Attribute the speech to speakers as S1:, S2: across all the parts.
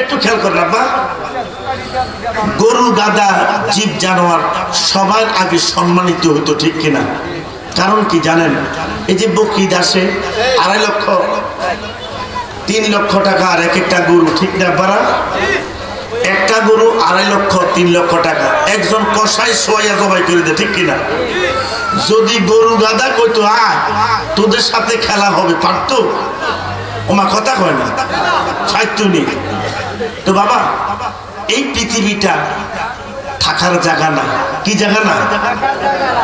S1: একটু খেয়াল করেন আব্বা। গরু গাদা জীব, জানোয়ার সবার আগে সম্মানিত হতো ঠিক কিনা? কারণ কি জানেন? এই যে বকরিদ আসে, আড়াই লক্ষ, তিন লক্ষ টাকা আর এক একটা গরু, ঠিক না পারা একটা গরু আড়াই লক্ষ, তিন লক্ষ টাকা। একজন কষাই সোয়া জবাই করে দেয়, ঠিক কিনা? যদি গরু গাদা কইতো, আয়, তোদের সাথে খেলা হবে, পারতো? ওমা, কথা কয় না। সাহিত্য নেই। তো বাবা, এই পৃথিবীটা থাকার জায়গা না। কি জায়গা না?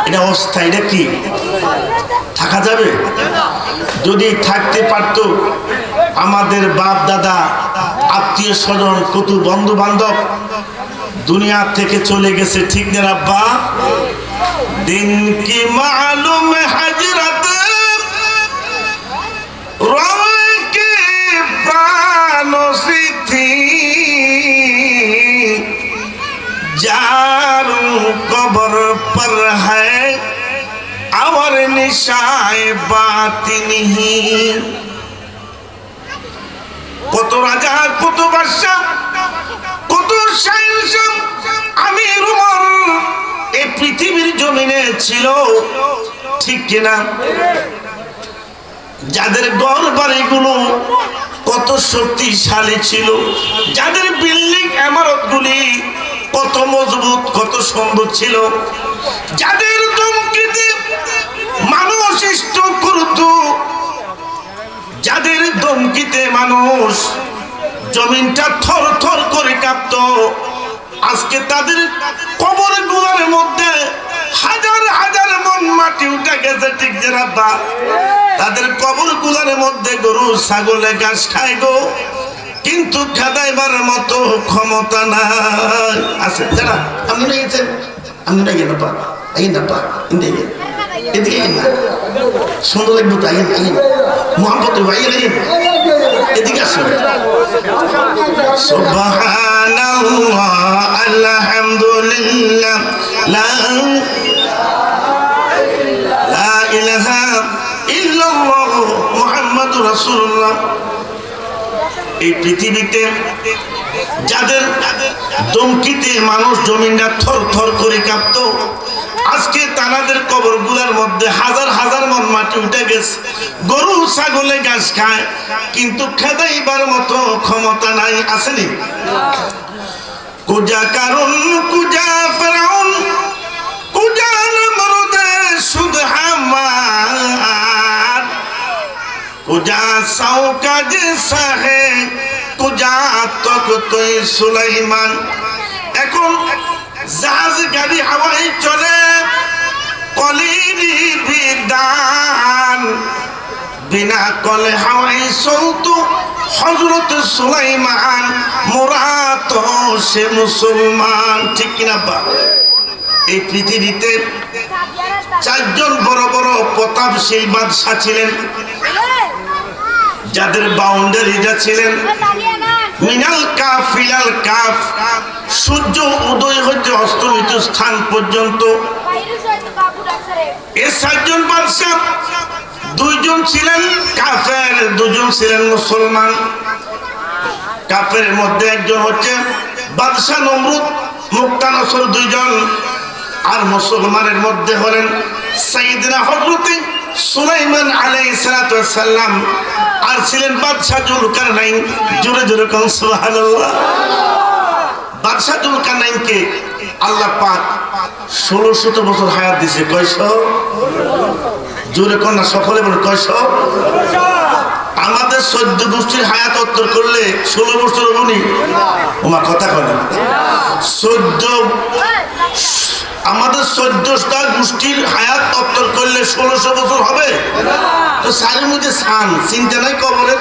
S1: এটা অবস্থা এটা কি? থাকা যাবে? যদি থাকতে পারতো, আমাদের বাপ, দাদা, আত্মীয় স্বজন কত বন্ধু বান্ধব দুনিয়া থেকে চলে গেছে, ঠিক না আব্বা দিন কি মালুম হাজরত নিশায় বাতিনহি কত রাজা, কত বাদশাহ কত শাহজাদা আমির উমর এই পৃথিবীর জমিনে ছিল, ঠিক কি না যাদের দরবারে গুলো কত শক্তিশালী ছিল, যাদের বিল্ডিং ইমারতগুলি কত মজবুত, কত সুন্দর ছিল, যাদের দমকিতে ইষ্ট করত যাদের দমকিতে মানুষ জমিনটা থর থর করে কাঁপত, আজকে তাদের কবরগুলার মধ্যে হাজার হাজার মন মাটি উঠে গেছে, ঠিক যে রাব্বা তাদের কবরগুলার মধ্যে গরু, ছাগলে, ঘাস খায় গো। কিন্তু খেদাইবার মতো ক্ষমতা নাই। আছে যারা না গেছেন? আপনি না পা আইন না পা এদিকে সুন্দর লাগবে তো এদিকে আসুন সুবহানাল্লাহ, আলহামদুলিল্লাহ, লা এই পৃথিবীতে যাদের দমকিতে মানুষ জমিনটা থর থর করে কাঁপত আজকে তানাদের কবরগুলার মধ্যে হাজার হাজার মন মাটি উঠে গেছে। গরু ছাগলে ঘাস খায়, কিন্তু খেদাইবার মতো ক্ষমতা নাই আসেনি কুজা কারণ কুজা ফেরাউন কুজা নমরুদে সুদ হামার। কুজা সাউ কাজ সাহে, কুজা তক তুই সুলাইমান। এখন জাহাজ গাড়ি হাওয়াই চলে কলিরি বিদান। বিনা কলে হাওয়াই চলতো হজরত সুলাইমান মোরা তো সে মুসলমান। ঠিক কিনা বা? এই পৃথিবীতে চারজন বড় বড় প্রতাপশীল বাদশাহ ছিলেন। যাদের বাউন্ডারিটা ছিলেন মিনাল কাফ ফিলাল কাফ। সূর্য উদয় হতে অস্তমিত স্থান পর্যন্ত। এ সাতজন বাদশাহ, দুইজন ছিলেন কাফের দুজন ছিলেন মুসলমান। কাফের মধ্যে একজন হচ্ছে বাদশাহ নমরুদ মুক্তানসর দুইজন। আর মুসলমানের মধ্যে হলেন সাইদিনা হজরতে সুলাইমান আলাইহিস সালাম। আর ছিলেন বাদশাহ জুলকার নাইন জোরে জোরে কোন সুবহানাল্লাহ। বাদশাহ জুলকার নাইনকে আল্লাহ পাক ষোলো শত বছর হায়াত দিছে কয়শ? জোরে কন্যা সকলে বলে, কয়শ? আমাদের চোদ্দ গোষ্ঠীর হায়াত উত্তর করলে ষোলো বছর হবনি ওমা, কথা কয় চোদ্দ আমাদের চোদ্দটা গোষ্ঠীর হায়াত উত্তর করলে ষোলোশো বছর হবে? তো সারের মধ্যে সান, চিন্তা নাই কবরের?